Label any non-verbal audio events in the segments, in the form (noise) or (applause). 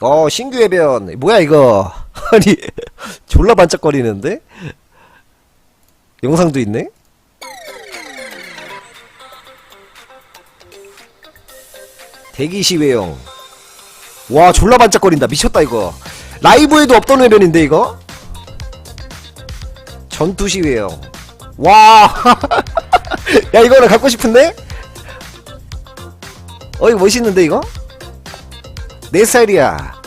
어 신규 해변 뭐야 이거? (laughs) 아니 졸라 반짝거리는데? 영상도 있네? 대기시 외형. 와 졸라 반짝거린다. 미쳤다 이거. 라이브에도 없던 해변인데 이거? 전투시 외형. 와야 (laughs) 이거는 갖고 싶은데? 어 이거 멋있는데 이거 내 스타일이야.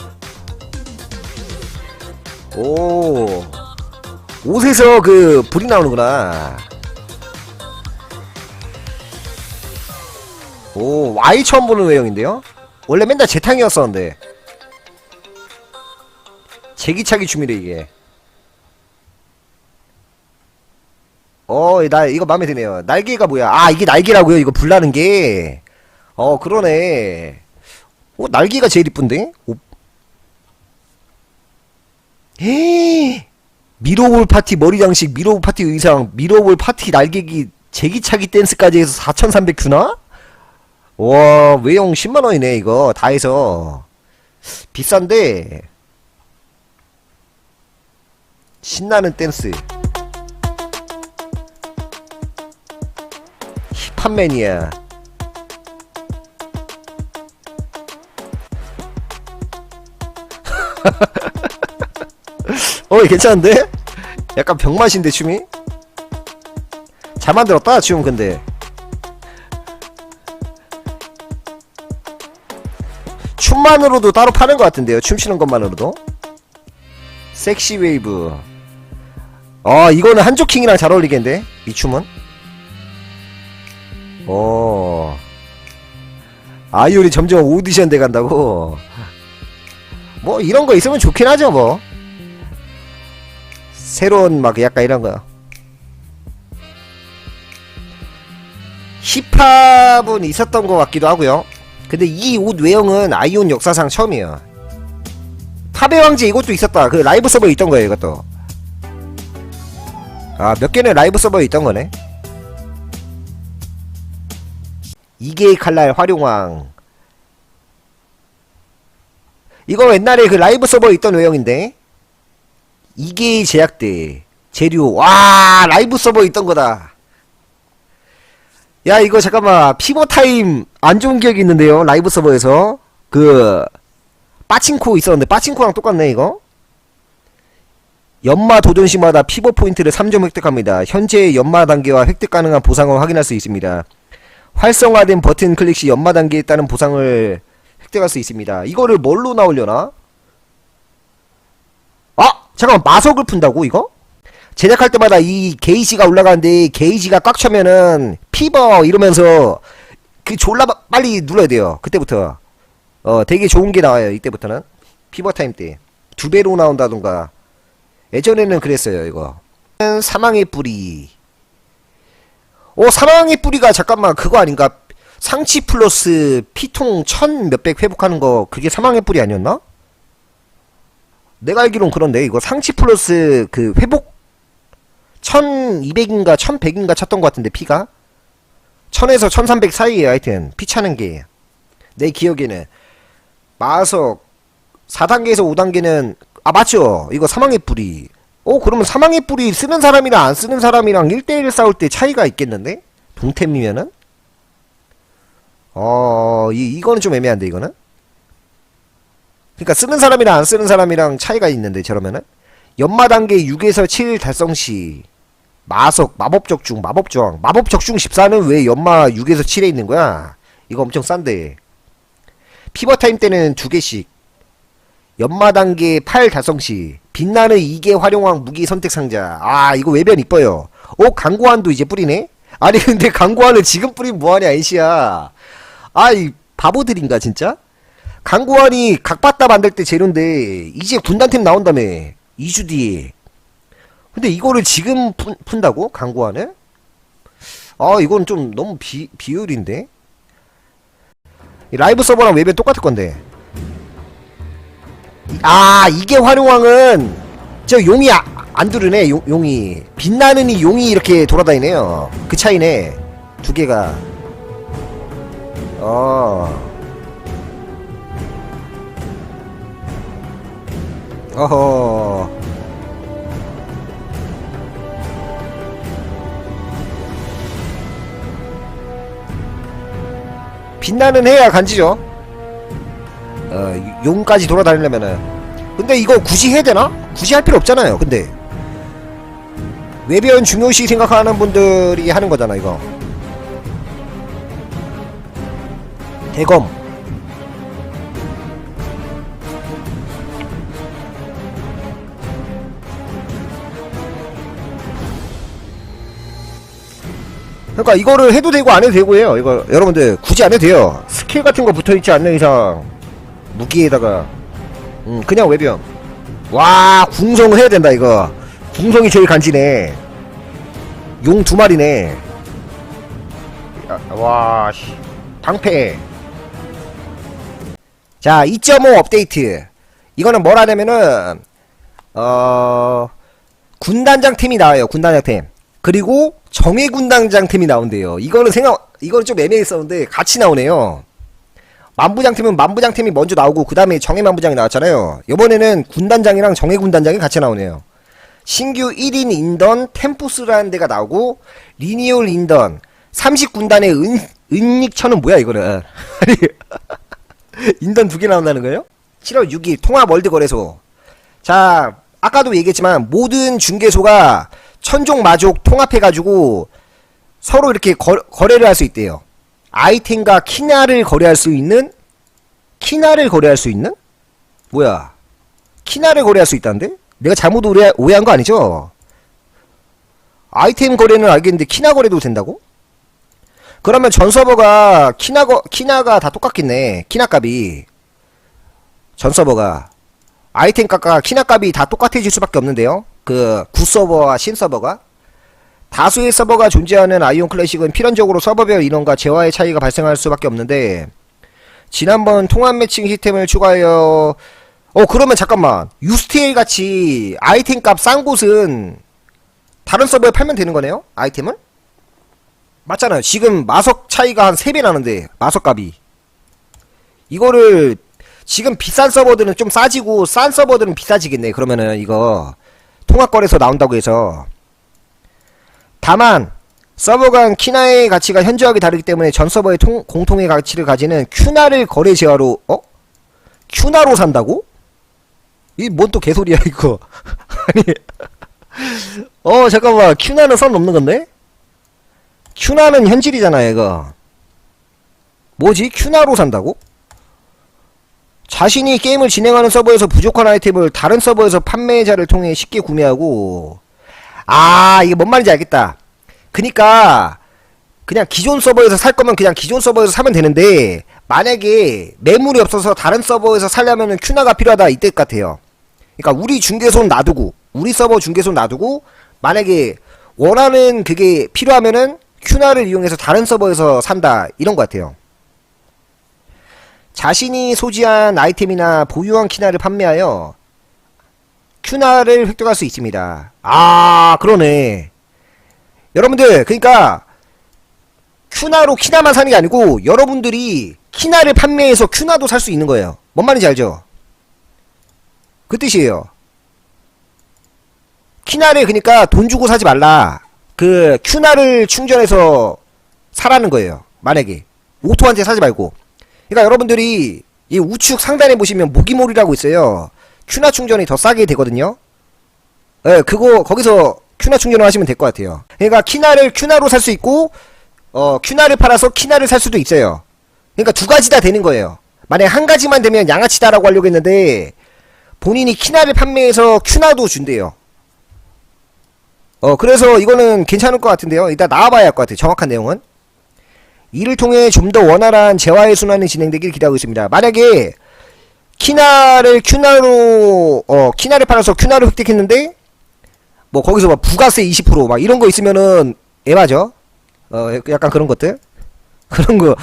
오. 옷에서 그 불이 나오는구나. 오, Y 처음 보는 외형인데요? 원래 맨날 재탕이었었는데. 제기차기 춤이래, 이게. 어, 나, 이거 마음에 드네요. 날개가 뭐야? 아, 이게 날개라고요? 이거 불나는 게? 어, 그러네. 어, 날개가 제일 이쁜데? 오. 헤 미로볼 파티 머리 장식, 미로볼 파티 의상, 미로볼 파티 날개기, 제기차기 댄스까지 해서 4,300큐나? 와, 외형 10만원이네, 이거. 다 해서. 비싼데. 신나는 댄스. 힙합맨이야. (laughs) 어, 괜찮은데? 약간 병맛인데, 춤이? 잘 만들었다, 춤, 근데. 춤만으로도 따로 파는 것 같은데요, 춤추는 것만으로도. 섹시 웨이브. 어, 이거는 한조킹이랑 잘 어울리겠는데? 이 춤은? 어. 아이돌이 점점 오디션 돼 간다고? 뭐, 이런 거 있으면 좋긴 하죠, 뭐. 새로운 막 약간 이런 거. 힙합은 있었던 것 같기도 하고요. 근데 이 옷 외형은 아이온 역사상 처음이에요. 팝의 왕제 이것도 있었다. 그 라이브 서버에 있던 거예요 이것도. 아 몇 개는 라이브 서버에 있던 거네. 이게 칼날 활용왕 이거 옛날에 그 라이브 서버에 있던 외형인데? 이게 제약대 재료. 와 라이브 서버 있던 거다. 야 이거 잠깐만. 피버 타임 안 좋은 기억이 있는데요 라이브 서버에서. 그 빠칭코 있었는데 빠칭코랑 똑같네 이거. 연마 도전 시마다 피버 포인트를 3점 획득합니다. 현재 연마 단계와 획득 가능한 보상을 확인할 수 있습니다. 활성화된 버튼 클릭 시 연마 단계에 따른 보상을 획득할 수 있습니다. 이거를 뭘로 나오려나? 아! 잠깐만 마석을 푼다고 이거? 제작할 때마다 이 게이지가 올라가는데 게이지가 꽉 차면은 피버 이러면서 그 졸라 바- 빨리 눌러야 돼요 그때부터. 어 되게 좋은 게 나와요 이때부터는. 피버 타임 때. 두 배로 나온다던가. 예전에는 그랬어요 이거. 사망의 뿌리. 오 사망의 뿌리가 잠깐만 그거 아닌가 상치 플러스 피통 천 몇백 회복하는 거 그게 사망의 뿌리 아니었나? 내가 알기론 그런데 이거 상치 플러스 그 회복 1200인가 1100인가 찼던 것 같은데 피가? 1000에서 1300 사이에 하여튼. 피 차는 게. 내 기억에는. 마석 4단계에서 5단계는 아 맞죠? 이거 사망의 뿌리. 어 그러면 사망의 뿌리 쓰는 사람이랑 안 쓰는 사람이랑 1대1 싸울 때 차이가 있겠는데? 동템이면은 어 이, 이거는 좀 애매한데 이거는? 그러니까 쓰는 사람이랑 안 쓰는 사람이랑 차이가 있는데 저러면은? 연마 단계 6에서 7 달성 시 마석 마법 적중 마법 저항 마법 적중 14는 왜 연마 6에서 7에 있는 거야? 이거 엄청 싼데. 피버 타임 때는 두 개씩. 연마 단계 8 달성 시 빛나는 2개 활용왕 무기 선택 상자. 아 이거 외변 이뻐요. 어 강고환도 이제 뿌리네? 아니 근데 강고환을 지금 뿌리면 뭐하냐 애쉬야 아이 바보들인가 진짜? 강고환이 각받다 만들 때 재료인데 이제 군단템 나온다며 2주 뒤에. 근데 이거를 지금 푼, 푼다고? 강고환을? 아 이건 좀 너무 비, 비율인데? 이 라이브 서버랑 웹에 똑같을 건데. 이- 아 이게 활용왕은 저 용이 아, 안 두르네 용, 용이. 빛나는 이 용이 이렇게 돌아다니네요. 그 차이네. 두 개가 어 어허. 빛나는 해야 간지죠. 어, 용까지 돌아다니려면은. 근데 이거 굳이 해야 되나? 굳이 할 필요 없잖아요. 근데 외변 중요시 생각하는 분들이 하는 거잖아 이거. 대검. 그러니까 이거를 해도 되고 안 해도 되고요. 이거 여러분들 굳이 안 해도 돼요. 스킬 같은 거 붙어 있지 않는 이상 무기에다가 음 그냥 외병. 와 궁성을 해야 된다 이거. 궁성이 제일 간지네. 용 두 마리네. 야, 와 씨. 방패. 자 2.5 업데이트. 이거는 뭘 하냐면은 어 군단장 팀이 나와요. 군단장 팀. 그리고 정예 군단장 팀이 나온대요. 이거는 생각 이거는 좀 애매했었는데 같이 나오네요. 만부장 팀은 만부장 팀이 먼저 나오고 그 다음에 정예 만부장이 나왔잖아요. 이번에는 군단장이랑 정예 군단장이 같이 나오네요. 신규 1인 인던 템푸스라는 데가 나오고 리니올 인던 30군단의 은 은닉천은 뭐야 이거는 (laughs) 인던 두 개 나온다는 거예요? 7월 6일 통합 월드 거래소 자 아까도 얘기했지만 모든 중개소가 천종 마족 통합해가지고 서로 이렇게 거, 거래를 할 수 있대요. 아이템과 키나를 거래할 수 있는 키나를 거래할 수 있는 뭐야? 키나를 거래할 수 있다는데? 내가 잘못 오해, 오해한 거 아니죠? 아이템 거래는 알겠는데 키나 거래도 된다고? 그러면 전 서버가 키나 거, 키나가 다 똑같겠네. 키나 값이 전 서버가 아이템 값과 키나 값이 다 똑같아질 수밖에 없는데요. 그 구 서버와 신 서버가 다수의 서버가 존재하는 아이온 클래식은 필연적으로 서버별 인원과 재화의 차이가 발생할 수밖에 없는데 지난번 통합 매칭 시스템을 추가하여 어 그러면 잠깐만 유스테일 같이 아이템 값 싼 곳은 다른 서버에 팔면 되는 거네요? 아이템을? 맞잖아요. 지금 마석 차이가 한 3배 나는데 마석 값이 이거를 지금 비싼 서버들은 좀 싸지고 싼 서버들은 비싸지겠네. 그러면은 이거 통합거래소 나온다고 해서 다만 서버 간 키나의 가치가 현저하게 다르기 때문에 전 서버의 통, 공통의 가치를 가지는 큐나를 거래 재화로 어? 큐나로 산다고? 이 뭔 또 개소리야 이거 (laughs) 아니 어 잠깐만 큐나는 선 넘는 건데? 큐나는 현질이잖아 이거 뭐지? 큐나로 산다고? 자신이 게임을 진행하는 서버에서 부족한 아이템을 다른 서버에서 판매자를 통해 쉽게 구매하고 아 이게 뭔 말인지 알겠다 그니까 그냥 기존 서버에서 살 거면 그냥 기존 서버에서 사면 되는데 만약에 매물이 없어서 다른 서버에서 살려면은 큐나가 필요하다 이때 같아요 그러니까 우리 중개소 놔두고 우리 서버 중개소 놔두고 만약에 원하는 그게 필요하면은 큐나를 이용해서 다른 서버에서 산다 이런 것 같아요 자신이 소지한 아이템이나 보유한 키나를 판매하여 큐나를 획득할 수 있습니다. 아, 그러네. 여러분들, 그러니까 큐나로 키나만 사는 게 아니고 여러분들이 키나를 판매해서 큐나도 살 수 있는 거예요. 뭔 말인지 알죠? 그 뜻이에요. 키나를 그러니까 돈 주고 사지 말라. 그 큐나를 충전해서 사라는 거예요. 만약에 오토한테 사지 말고. 그러니까 여러분들이 이 우측 상단에 보시면 모기몰이라고 있어요. 큐나 충전이 더 싸게 되거든요. 예, 그거 거기서 큐나 충전을 하시면 될 것 같아요. 그러니까 키나를 큐나로 살 수 있고 어 큐나를 팔아서 키나를 살 수도 있어요. 그러니까 두 가지 다 되는 거예요. 만약 한 가지만 되면 양아치다라고 하려고 했는데 본인이 키나를 판매해서 큐나도 준대요. 어 그래서 이거는 괜찮을 것 같은데요. 일단 나와봐야 할 것 같아요. 정확한 내용은. 이를 통해 좀 더 원활한 재화의 순환이 진행되길 기대하고 있습니다. 만약에 키나를 큐나로 어 키나를 팔아서 큐나를 획득했는데 뭐 거기서 막 부가세 20%막 이런 거 있으면은 에바죠. 어 약간 그런 것들 (laughs) 그런 거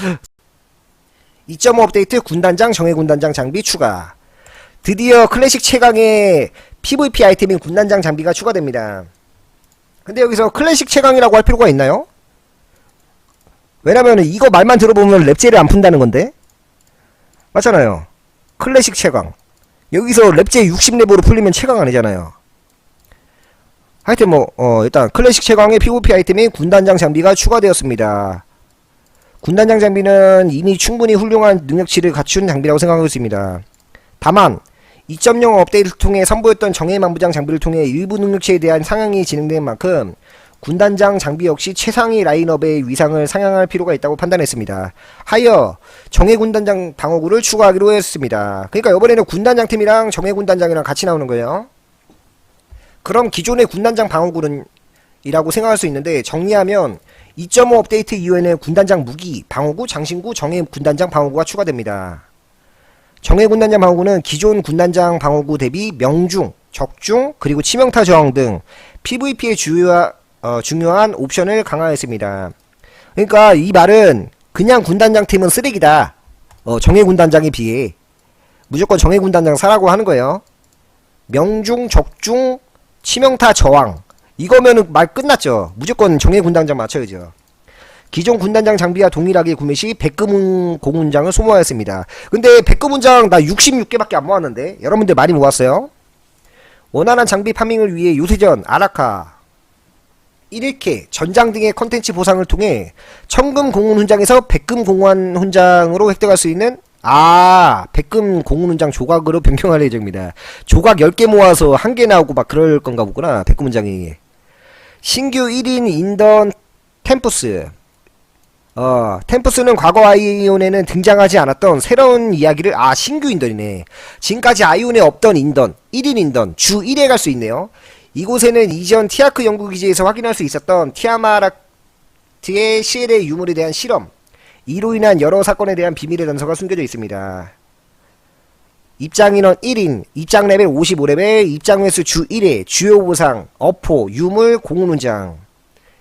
2.5 업데이트 군단장 정예 군단장 장비 추가. 드디어 클래식 최강의 PVP 아이템인 군단장 장비가 추가됩니다. 근데 여기서 클래식 최강이라고 할 필요가 있나요? 왜냐면은 이거 말만 들어보면 랩젤을 안 푼다는 건데 맞잖아요 클래식 최강 여기서 랩제 60렙으로 풀리면 최강 아니잖아요. 하여튼 뭐, 어, 일단 클래식 최강의 PVP 아이템인 군단장 장비가 추가되었습니다. 군단장 장비는 이미 충분히 훌륭한 능력치를 갖춘 장비라고 생각하고 있습니다. 다만, 2.0 업데이트를 통해 선보였던 정예만부장 장비를 통해 일부 능력치에 대한 상향이 진행된 만큼 군단장 장비 역시 최상위 라인업의 위상을 상향할 필요가 있다고 판단했습니다. 하여 정예 군단장 방어구를 추가하기로 했습니다. 그러니까 이번에는 군단장 팀이랑 정예 군단장이랑 같이 나오는 거예요. 그럼 기존의 군단장 방어구는 이라고 생각할 수 있는데 정리하면 2.5 업데이트 이후에는 군단장 무기, 방어구, 장신구, 정예 군단장 방어구가 추가됩니다. 정예 군단장 방어구는 기존 군단장 방어구 대비 명중, 적중, 그리고 치명타 저항 등 PVP의 주요, 어, 중요한 옵션을 강화했습니다. 그러니까 이 말은 그냥 군단장 팀은 쓰레기다. 어, 정예 군단장에 비해 무조건 정예 군단장 사라고 하는 거예요. 명중, 적중, 치명타 저항 이거면은 말 끝났죠. 무조건 정예 군단장 맞춰야죠. 기존 군단장 장비와 동일하게 구매 시 백금 공훈장을 소모하였습니다. 근데 백금 훈장 나 66개밖에 안 모았는데 여러분들 많이 모았어요? 원활한 장비 파밍을 위해 요새전 아라카 1일캐 전장 등의 컨텐츠 보상을 통해 청금 공훈 훈장에서 백금 공환 훈장으로 획득할 수 있는 아 백금 공훈 훈장 조각으로 (laughs) 변경할 예정입니다. 조각 10개 모아서 한 개 나오고 막 그럴 건가 보구나 백금 훈장이 신규 1인 인던 템푸스 어, 템프스는 과거 아이온에는 등장하지 않았던 새로운 이야기를, 아, 신규 인던이네. 지금까지 아이온에 없던 인던, 1인 인던, 주 1회 갈 수 있네요. 이곳에는 이전 티아크 연구기지에서 확인할 수 있었던 티아마라트의 CL의 유물에 대한 실험, 이로 인한 여러 사건에 대한 비밀의 단서가 숨겨져 있습니다. 입장 인원 1인, 입장 레벨 55레벨, 입장 횟수 주 1회, 주요 보상, 어포, 유물, 공훈훈장.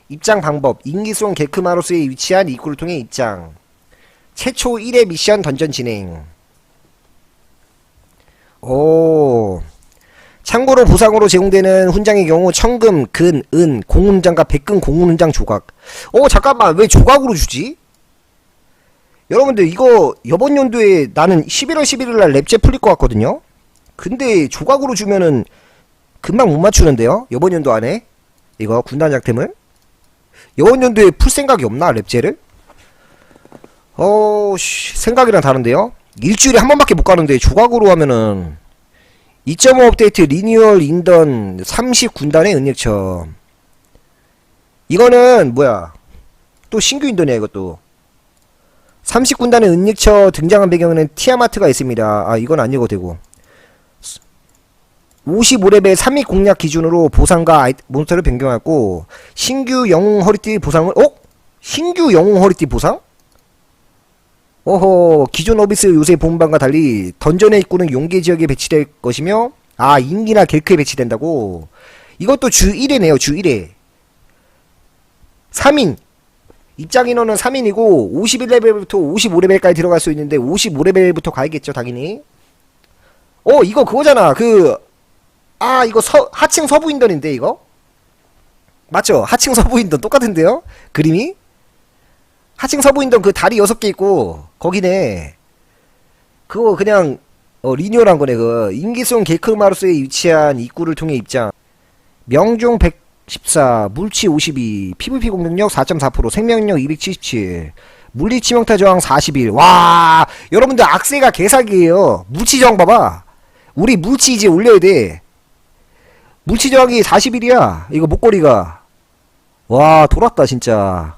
입장 방법 인기송 게크마로스에 위치한 입구를 통해 입장. 최초 1회 미션 던전 진행. 오. 참고로 보상으로 제공되는 훈장의 경우 청금, 근, 은, 공훈장과 백금 공훈훈장 조각. 오 잠깐만. 왜 조각으로 주지? 여러분들 이거 이번 연도에 나는 11월 11일날 랩제 풀릴 것 같거든요? 근데 조각으로 주면은 금방 못 맞추는데요? 이번 연도 안에? 이거 군단장 템을 이번 연도에 풀 생각이 없나 랩제를? 어씨 생각이랑 다른데요? 일주일에 한 번밖에 못 가는데 조각으로 하면은 2.5 업데이트 리뉴얼 인던 30군단의 은닉처 이거는 뭐야? 또 신규 인던이야 이것도. 30군단의 은닉처 등장한 배경에는 티아마트가 있습니다. 아 이건 안 읽어도 되고 55레벨 3위 공략 기준으로 보상과 몬스터를 변경하고 신규 영웅 허리띠 보상을 어? 신규 영웅 허리띠 보상? 어허 기존 어비스 요새 본방과 달리 던전의 입구는 용계 지역에 배치될 것이며 아 인기나 겔크에 배치된다고. 이것도 주 1회네요 주 1회. 3인. 입장 인원은 3인이고 51레벨부터 55레벨까지 들어갈 수 있는데 55레벨부터 가야겠죠 당연히. 어 이거 그거잖아. 그 아 이거 서 하층 서부인던인데 이거? 맞죠? 하층 서부인던 똑같은데요? 그림이? 하층 서부인던 그 다리 여섯 개 있고 거기네. 그거 그냥 어 리뉴얼한 거네 그 인기송 게크마루스에 위치한 입구를 통해 입장. 명중 114 물치 52 PVP 공격력 4.4% 생명력 277 물리 치명타 저항 41 와 여러분들 악세가 개사기예요. 물치 저항 봐봐. 우리 물치 이제 올려야 돼 물치 저항이 41이야. 이거 목걸이가. 와, 돌았다, 진짜.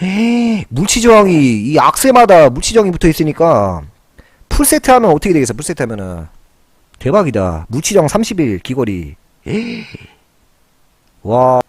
에이, 물치 저항이, 이 악세마다 물치 저항이 붙어 있으니까, 풀세트 하면 어떻게 되겠어, 풀세트 하면은. 대박이다. 물치 저항 31, 귀걸이. 에이. 와.